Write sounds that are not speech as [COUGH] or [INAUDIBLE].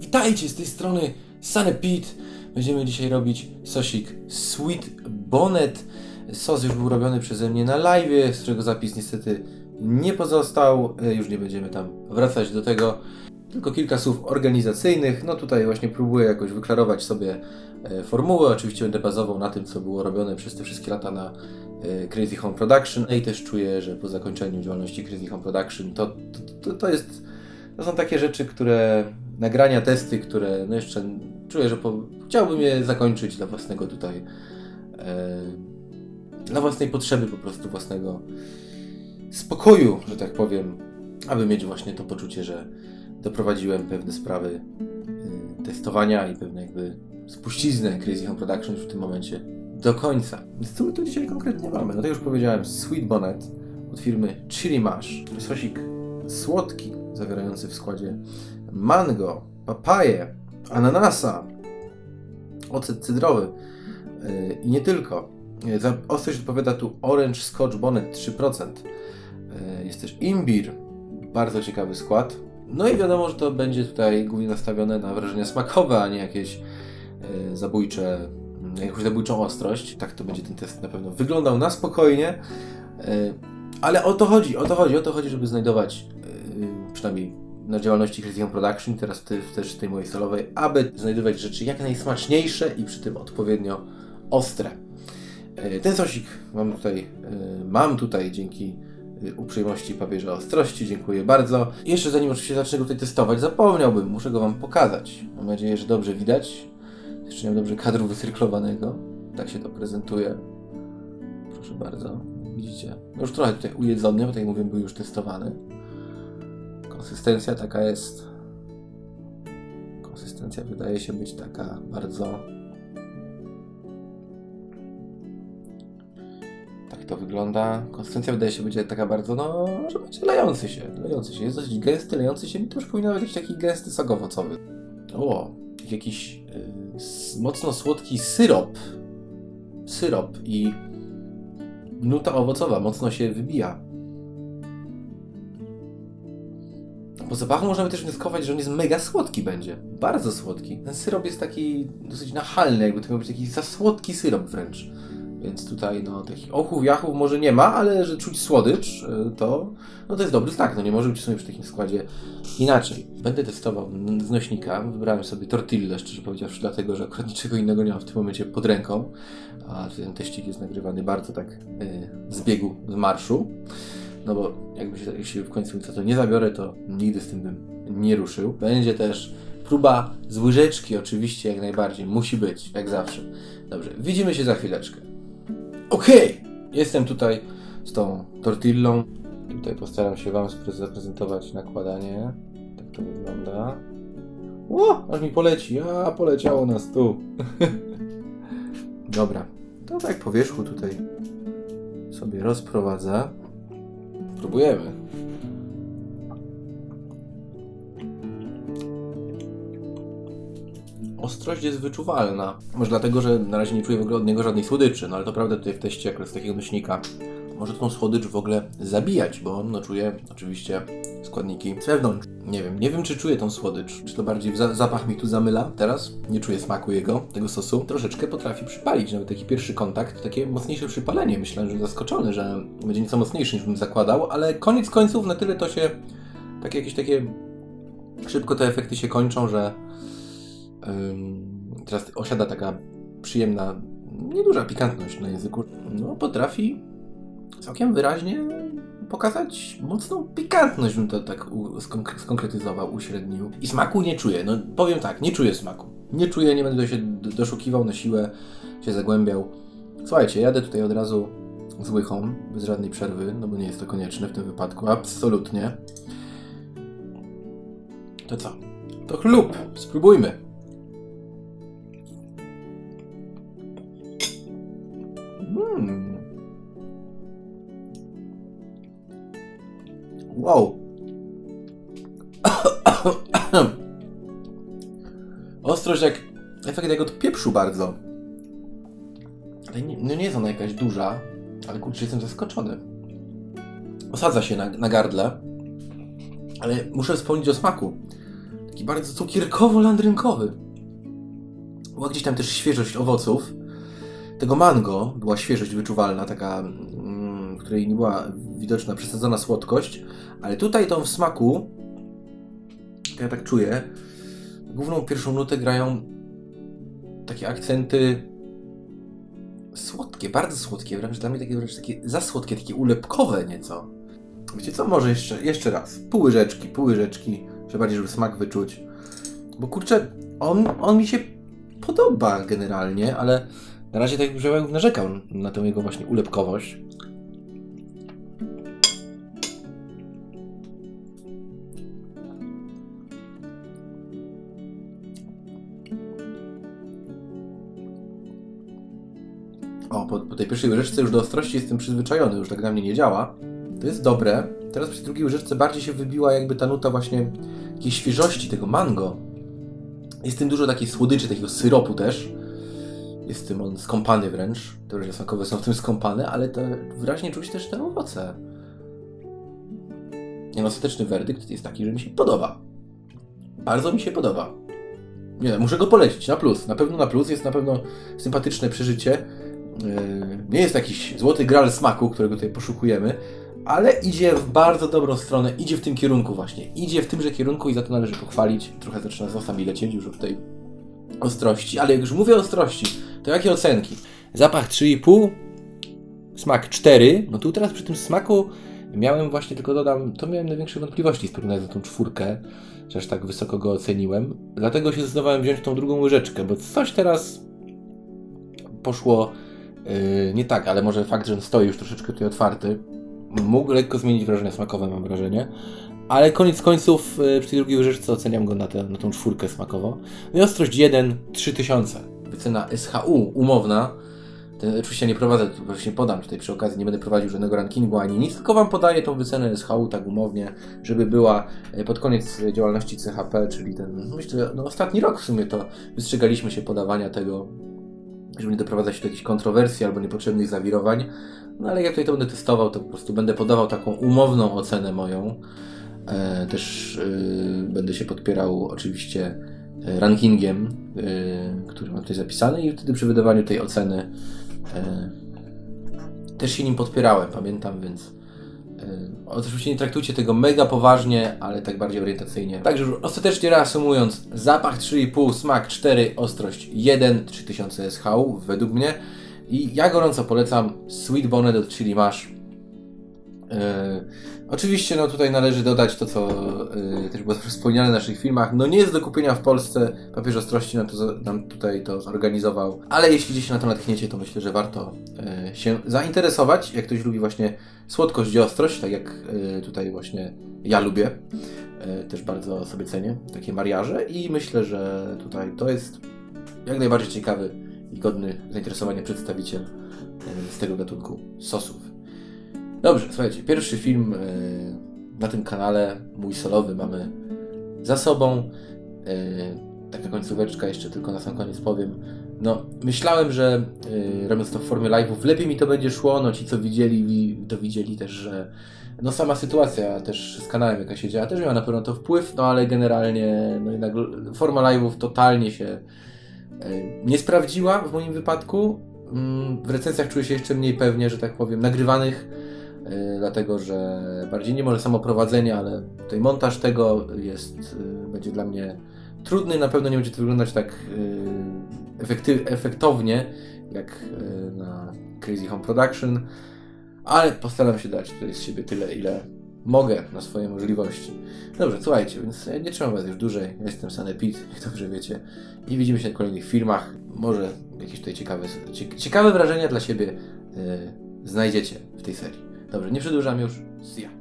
Witajcie z tej strony Sunny Pete. Będziemy dzisiaj robić sosik Sweet Bonnet. Sos już był robiony przeze mnie na live, z którego zapis niestety nie pozostał. E, Już nie będziemy tam wracać do tego. Tylko kilka słów organizacyjnych. No tutaj właśnie próbuję jakoś wyklarować sobie e, formułę. Oczywiście będę bazował na tym, co było robione przez te wszystkie lata na e, Crazy Home Production. No i też czuję, że po zakończeniu działalności Crazy Home Production to, to, to, jest to są takie rzeczy, które nagrania, testy, które no jeszcze czuję, że po, chciałbym je zakończyć dla własnego tutaj, e, dla własnej potrzeby po prostu własnego spokoju, że tak powiem, aby mieć właśnie to poczucie, że doprowadziłem pewne sprawy e, testowania i pewne jakby spuściznę Crazy Home Production już w tym momencie do końca. Więc co my tu dzisiaj konkretnie mamy? No to już powiedziałem, Sweet Bonnet od firmy Chili Mash. Sosik słodki, zawierający w składzie mango, papaję, ananasa, ocet cydrowy yy, i nie tylko. Yy, Za ostrość odpowiada tu Orange Scotch Bonnet 3%. Yy, Jest też imbir, bardzo ciekawy skład. No i wiadomo, że to będzie tutaj głównie nastawione na wrażenia smakowe, a nie jakieś zabójcze, jakąś zabójczą ostrość. Tak to będzie ten test na pewno wyglądał na spokojnie. Ale o to chodzi, o to chodzi, o to chodzi, żeby znajdować, przynajmniej na działalności Home Production, teraz ty, też tej mojej solowej, aby znajdować rzeczy jak najsmaczniejsze i przy tym odpowiednio ostre. Yy, ten sosik mam tutaj, yy, mam tutaj dzięki yy, uprzejmości papieża ostrości, dziękuję bardzo. Jeszcze zanim oczywiście zacznę go tutaj testować, zapomniałbym, muszę go Wam pokazać. Mam nadzieję, że dobrze widać. Jeszcze nie mam dobrze kadru wycyrklowanego. Tak się to prezentuje. Proszę bardzo. Widzicie? No już trochę tutaj ujedzony, bo tak jak mówię, był już testowany. Konsystencja taka jest. Konsystencja wydaje się być taka bardzo. Tak to wygląda. Konsystencja wydaje się być taka bardzo, no, że będzie lejący się. Lejący się. Jest dosyć gęsty, lejący się. Mi to już powinno być taki gęsty sok owocowy. O, jakiś y, mocno słodki syrop. Syrop i nuta owocowa mocno się wybija. Po zapachu możemy też wnioskować, że on jest mega słodki będzie. Bardzo słodki. Ten syrop jest taki dosyć nachalny, jakby to miał być taki za słodki syrop wręcz. Więc tutaj no takich ochów, jachów może nie ma, ale że czuć słodycz, y, to, no to jest dobry znak. No nie może być w sumie przy takim składzie inaczej. Będę testował z nośnika. Wybrałem sobie tortillę, szczerze powiedziawszy, dlatego, że akurat niczego innego nie mam w tym momencie pod ręką. A ten teścik jest nagrywany bardzo tak y, z biegu, z marszu. No bo jakby się, się w końcu za to nie zabiorę, to nigdy z tym bym nie ruszył. Będzie też próba z łyżeczki, oczywiście, jak najbardziej. Musi być, jak zawsze. Dobrze, widzimy się za chwileczkę. Okej! Jestem tutaj z tą tortillą. Tutaj postaram się Wam zaprezentować nakładanie. Tak to wygląda. Ło, aż mi poleci. A, poleciało nas tu. [LAUGHS] Dobra. To tak po wierzchu tutaj sobie rozprowadzę. Spróbujemy. Ostrość jest wyczuwalna. Może dlatego, że na razie nie czuję w ogóle od niego żadnej słodyczy, no ale to prawda tutaj w teście akurat z takiego nośnika może tą słodycz w ogóle zabijać, bo no czuję oczywiście składniki z wewnątrz. Nie wiem, nie wiem czy czuję tą słodycz, czy to bardziej za zapach mi tu zamyla teraz, nie czuję smaku jego, tego sosu. Troszeczkę potrafi przypalić, nawet taki pierwszy kontakt, to takie mocniejsze przypalenie. Myślałem, że zaskoczony, że będzie nieco mocniejszy niż bym zakładał, ale koniec końców na tyle to się, takie jakieś takie, szybko te efekty się kończą, że Ym, teraz osiada taka przyjemna, nieduża pikantność na języku. No, potrafi całkiem wyraźnie pokazać mocną pikantność, bym to tak skonkretyzował, uśrednił. I smaku nie czuję, no powiem tak, nie czuję smaku. Nie czuję, nie będę się doszukiwał na siłę, się zagłębiał. Słuchajcie, jadę tutaj od razu z łychą, bez żadnej przerwy, no bo nie jest to konieczne w tym wypadku, absolutnie. To co? To chlub, spróbujmy. Wow. Ostrość jak efekt jak od pieprzu bardzo. Ale nie, no nie jest ona jakaś duża, ale kurczę, jestem zaskoczony. Osadza się na, na gardle, ale muszę wspomnieć o smaku. taki bardzo cukierkowo-landrynkowy. Była gdzieś tam też świeżość owoców. Tego mango była świeżość wyczuwalna, taka, mm, której nie była widoczna przesadzona słodkość, ale tutaj tą w smaku, ja tak czuję, główną pierwszą nutę grają takie akcenty słodkie, bardzo słodkie, wręcz dla mnie takie, wręcz takie za słodkie, takie ulepkowe nieco. Wiecie co, może jeszcze, jeszcze raz, pół łyżeczki, pół łyżeczki, żeby bardziej, żeby smak wyczuć. Bo kurczę, on, on mi się podoba generalnie, ale na razie tak jakbym narzekał na tę jego właśnie ulepkowość. O, po, po tej pierwszej łyżeczce już do ostrości jestem przyzwyczajony, już tak na mnie nie działa. To jest dobre. Teraz przy drugiej łyżeczce bardziej się wybiła jakby ta nuta właśnie jakiejś świeżości tego mango. Jest w tym dużo takiej słodyczy, takiego syropu też. Jest w tym on skąpany wręcz. Te wrażenia smakowe są w tym skąpane, ale to wyraźnie czuć też te owoce. No, ostateczny werdykt jest taki, że mi się podoba. Bardzo mi się podoba. Nie, muszę go polecić na plus. Na pewno na plus. Jest na pewno sympatyczne przeżycie. Yy, Nie jest jakiś złoty gral smaku, którego tutaj poszukujemy, ale idzie w bardzo dobrą stronę, idzie w tym kierunku właśnie. Idzie w tymże kierunku i za to należy pochwalić. Trochę zaczyna z osami lecieć już od tej ostrości, ale jak już mówię o ostrości, to jakie ocenki? Zapach 3,5, smak 4. No tu teraz przy tym smaku miałem właśnie, tylko dodam, to miałem największe wątpliwości z porównania tą czwórkę, że aż tak wysoko go oceniłem. Dlatego się zdecydowałem wziąć tą drugą łyżeczkę, bo coś teraz poszło yy, nie tak, ale może fakt, że on stoi już troszeczkę tutaj otwarty, mógł lekko zmienić wrażenie smakowe, mam wrażenie. Ale koniec końców yy, przy tej drugiej łyżeczce oceniam go na, tę na tą czwórkę smakową. No i ostrość 1, 3000. Wycena SHU umowna. Ten, oczywiście nie prowadzę, właśnie podam tutaj przy okazji, nie będę prowadził żadnego rankingu ani nic, tylko Wam podaję tą wycenę SHU tak umownie, żeby była e, pod koniec działalności CHP, czyli ten, myślę, no ostatni rok w sumie to wystrzegaliśmy się podawania tego, żeby nie doprowadzać do jakichś kontrowersji albo niepotrzebnych zawirowań. No ale jak tutaj to będę testował, to po prostu będę podawał taką umowną ocenę moją. E, też e, będę się podpierał oczywiście rankingiem, e, który mam tutaj zapisany i wtedy przy wydawaniu tej oceny e, też się nim podpierałem, pamiętam, więc e, oczywiście nie traktujcie tego mega poważnie, ale tak bardziej orientacyjnie. Także ostatecznie reasumując, zapach 3,5, smak 4, ostrość 1, 3000 SHU według mnie. I ja gorąco polecam Sweet Bonnet od Chili Mash. E, oczywiście no tutaj należy dodać to, co e, też było wspomniane w naszych filmach. No nie jest do kupienia w Polsce, papież ostrości nam, to, za- nam tutaj to zorganizował. Ale jeśli gdzieś się na to natkniecie, to myślę, że warto e, się zainteresować. Jak ktoś lubi właśnie słodkość i ostrość, tak jak tutaj właśnie ja lubię. Też bardzo sobie cenię takie mariaże i myślę, że tutaj to jest jak najbardziej ciekawy i godny zainteresowania przedstawiciel z tego gatunku sosów. Dobrze, słuchajcie, pierwszy film e, na tym kanale, mój solowy, mamy za sobą. E, Taka końcóweczka, jeszcze tylko na sam koniec powiem. No, myślałem, że e, robiąc to w formie live'ów, lepiej mi to będzie szło. No, ci co widzieli, wi- to widzieli też, że no sama sytuacja też z kanałem, jaka się działa, też miała na pewno to wpływ, no ale generalnie no jednak forma live'ów totalnie się nie sprawdziła w moim wypadku. Mm, W recenzjach czuję się jeszcze mniej pewnie, że tak powiem, nagrywanych, dlatego że bardziej nie może samo prowadzenie, ale tutaj montaż tego jest, e, będzie dla mnie trudny. Na pewno nie będzie to wyglądać tak e, efekty, efektownie jak na Crazy Home Production, ale postaram się dać tutaj z siebie tyle, ile mogę na swoje możliwości. Dobrze, słuchajcie, więc nie trzymam Was już dłużej. Ja Jestem Sanepid, jak dobrze wiecie. I widzimy się na kolejnych filmach. Może jakieś tutaj ciekawe, cie- ciekawe wrażenia dla siebie e, znajdziecie w tej serii. Dobrze, nie przedłużam już. See ya.